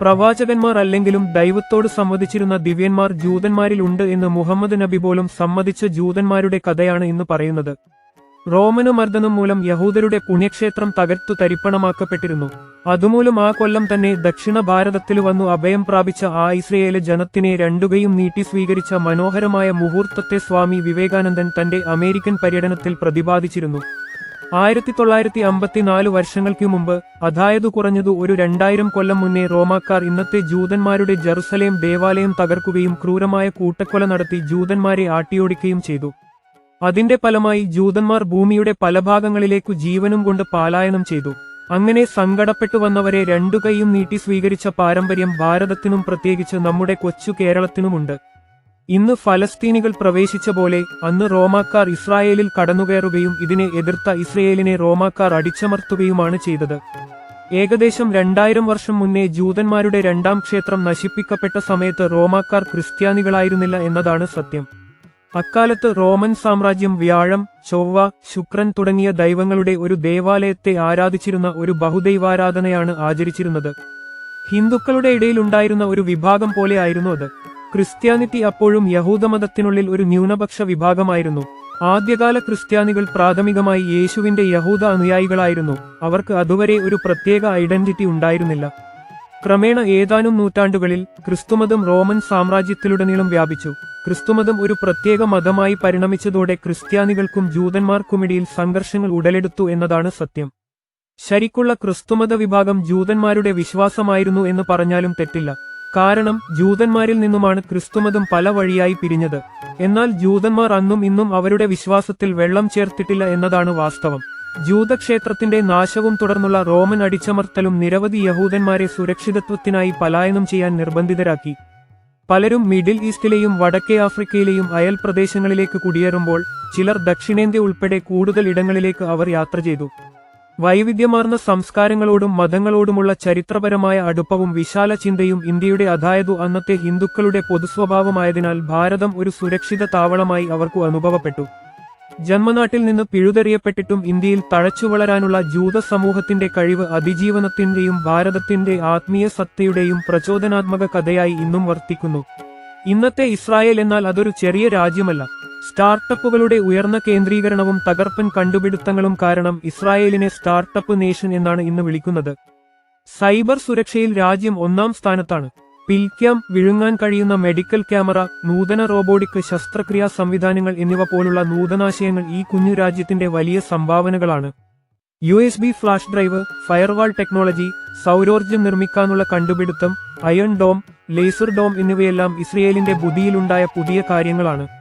പ്രവാചകന്മാർ അല്ലെങ്കിലും ദൈവത്തോട് സംവദിച്ചിരുന്ന ദിവ്യന്മാർ ജൂതന്മാരിൽ ഉണ്ട് എന്ന് മുഹമ്മദ് നബി പോലും സമ്മതിച്ച ജൂതന്മാരുടെ കഥയാണ് ഇന്ന് പറയുന്നത്. റോമനു മർദ്ദനം മൂലം യഹൂദരുടെ പുണ്യക്ഷേത്രം തകർത്തു തരിപ്പണമാക്കപ്പെട്ടിരുന്നു. അതുമൂലം ആ കൊല്ലം തന്നെ ദക്ഷിണ ഭാരതത്തിൽ വന്നു അഭയം പ്രാപിച്ച ആ ഇസ്രയേൽ ജനത്തിനെ രണ്ടുകയും നീട്ടി സ്വീകരിച്ച മനോഹരമായ മുഹൂർത്തത്തെ സ്വാമി വിവേകാനന്ദൻ തന്റെ അമേരിക്കൻ പര്യടനത്തിൽ പ്രതിപാദിച്ചിരുന്നു. ആയിരത്തി തൊള്ളായിരത്തി അമ്പത്തിനാല് വർഷങ്ങൾക്ക് മുമ്പ് അതായത് കുറഞ്ഞത് ഒരു രണ്ടായിരം കൊല്ലം മുന്നേ റോമാക്കാർ ഇന്നത്തെ ജൂതന്മാരുടെ ജെറുസലേം ദേവാലയം തകർക്കുകയും ക്രൂരമായ കൂട്ടക്കൊല നടത്തി ജൂതന്മാരെ ആട്ടിയോടിക്കുകയും ചെയ്തു. അതിന്റെ ഫലമായി ജൂതന്മാർ ഭൂമിയുടെ പല ഭാഗങ്ങളിലേക്കു ജീവനും കൊണ്ട് പാലായനം ചെയ്തു. അങ്ങനെ സങ്കടപ്പെട്ടു വന്നവരെ രണ്ടു കൈയും നീട്ടി സ്വീകരിച്ച പാരമ്പര്യം ഭാരതത്തിനും പ്രത്യേകിച്ച് നമ്മുടെ കൊച്ചു കേരളത്തിനുമുണ്ട്. ഇന്ന് ഫലസ്തീനികൾ പ്രവേശിച്ച പോലെ അന്ന് റോമാക്കാർ ഇസ്രായേലിൽ കടന്നുകയറുകയും ഇതിനെ എതിർത്ത ഇസ്രയേലിനെ റോമാക്കാർ അടിച്ചമർത്തുകയുമാണ് ചെയ്തത്. ഏകദേശം രണ്ടായിരം വർഷം മുന്നേ ജൂതന്മാരുടെ രണ്ടാം ക്ഷേത്രം നശിപ്പിക്കപ്പെട്ട സമയത്ത് റോമാക്കാർ ക്രിസ്ത്യാനികളായിരുന്നില്ല എന്നതാണ് സത്യം. അക്കാലത്ത് റോമൻ സാമ്രാജ്യം വ്യാഴം ചൊവ്വ ശുക്രൻ തുടങ്ങിയ ദൈവങ്ങളുടെ ഒരു ദേവാലയത്തെ ആരാധിച്ചിരുന്ന ഒരു ബഹുദൈവാരാധനയാണ് ആചരിച്ചിരുന്നത്. ഹിന്ദുക്കളുടെ ഇടയിലുണ്ടായിരുന്ന ഒരു വിഭാഗം പോലെയായിരുന്നു അത്. ക്രിസ്ത്യാനിറ്റി അപ്പോഴും യഹൂദമതത്തിനുള്ളിൽ ഒരു ന്യൂനപക്ഷ വിഭാഗമായിരുന്നു. ആദ്യകാല ക്രിസ്ത്യാനികൾ പ്രാഥമികമായി യേശുവിന്റെ യഹൂദ അനുയായികളായിരുന്നു. അവർക്ക് അതുവരെ ഒരു പ്രത്യേക ഐഡന്റിറ്റി ഉണ്ടായിരുന്നില്ല. ക്രമേണ ഏതാനും നൂറ്റാണ്ടുകളിൽ ക്രിസ്തുമതം റോമൻ സാമ്രാജ്യത്തിലുടനീളം വ്യാപിച്ചു. ക്രിസ്തുമതം ഒരു പ്രത്യേക മതമായി പരിണമിച്ചതോടെ ക്രിസ്ത്യാനികൾക്കും ജൂതന്മാർക്കുമിടയിൽ സംഘർഷങ്ങൾ ഉടലെടുത്തു എന്നതാണ് സത്യം. ശരിക്കുള്ള ക്രിസ്തുമത വിഭാഗം ജൂതന്മാരുടെ വിശ്വാസമായിരുന്നു എന്ന് പറഞ്ഞാലും തെറ്റില്ല. കാരണം ജൂതന്മാരിൽ നിന്നുമാണ് ക്രിസ്തുമതം പല വഴിയായി പിരിഞ്ഞത്. എന്നാൽ ജൂതന്മാർ അന്നും ഇന്നും അവരുടെ വിശ്വാസത്തിൽ വെള്ളം ചേർത്തിട്ടില്ല എന്നതാണ് വാസ്തവം. ജൂതക്ഷേത്രത്തിന്റെ നാശവും തുടർന്നുള്ള റോമൻ അടിച്ചമർത്തലും നിരവധി യഹൂദന്മാരെ സുരക്ഷിതത്വത്തിനായി പലായനം ചെയ്യാൻ നിർബന്ധിതരാക്കി. പലരും മിഡിൽ ഈസ്റ്റിലെയും വടക്കേ ആഫ്രിക്കയിലെയും അയൽ പ്രദേശങ്ങളിലേക്ക് കുടിയേറുമ്പോൾ ചിലർ ദക്ഷിണേന്ത്യ ഉൾപ്പെടെ കൂടുതൽ ഇടങ്ങളിലേക്ക് അവർ യാത്ര ചെയ്തു. വൈവിധ്യമാർന്ന സംസ്കാരങ്ങളോടും മതങ്ങളോടുമുള്ള ചരിത്രപരമായ അടുപ്പവും വിശാല ചിന്തയും ഇന്ത്യയുടെ അതായതു അന്നത്തെ ഹിന്ദുക്കളുടെ പൊതുസ്വഭാവമായതിനാൽ ഭാരതം ഒരു സുരക്ഷിത താവളമായി അവർക്കു അനുഭവപ്പെട്ടു. ജന്മനാട്ടിൽ നിന്ന് പിഴുതെറിയപ്പെട്ടിട്ടും ഇന്ത്യയിൽ തഴച്ചു വളരാനുള്ള ജൂത സമൂഹത്തിന്റെ കഴിവ് അതിജീവനത്തിന്റെയും ഭാരതത്തിന്റെ ആത്മീയ സത്തയുടെയും പ്രചോദനാത്മക കഥയായി ഇന്നും വർത്തിക്കുന്നു. ഇന്നത്തെ ഇസ്രായേൽ എന്നാൽ അതൊരു ചെറിയ രാജ്യമല്ല. സ്റ്റാർട്ടപ്പുകളുടെ ഉയർന്ന കേന്ദ്രീകരണവും തകർപ്പൻ കണ്ടുപിടുത്തങ്ങളും കാരണം ഇസ്രായേലിനെ സ്റ്റാർട്ടപ്പ് നേഷൻ എന്നാണ് ഇന്ന് വിളിക്കുന്നത്. സൈബർ സുരക്ഷയിൽ രാജ്യം ഒന്നാം സ്ഥാനത്താണ്. പിൽക്യാം വിഴുങ്ങാൻ കഴിയുന്ന മെഡിക്കൽ ക്യാമറ നൂതന റോബോട്ടിക് ശസ്ത്രക്രിയാ സംവിധാനങ്ങൾ എന്നിവ പോലുള്ള നൂതനാശയങ്ങൾ ഈ കുഞ്ഞു രാജ്യത്തിന്റെ വലിയ സംഭാവനകളാണ്. U S B flash drive firewall technology സൗരോർജം നിർമ്മിക്കാനുള്ള കണ്ടുപിടുത്തം അയൺ ഡോം ലേസർ ഡോം എന്നിവയെല്ലാം ഇസ്രയേലിന്റെ ബുദ്ധിയിലുണ്ടായ പുതിയ കാര്യങ്ങളാണ്.